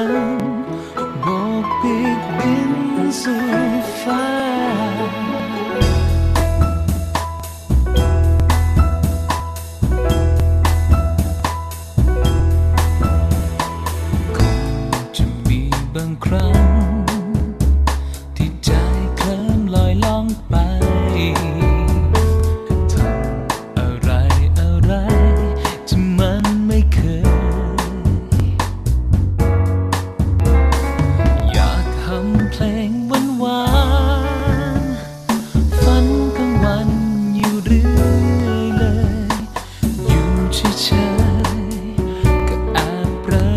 ันโบกปีกบินสู่ฟ้าครั้งที่ใจเคลิ้มลอยล่องไปำเพลงหวานหวานฝันกลางวันอยู่เรื่อยเลย อยู่เฉยๆก็อาจประ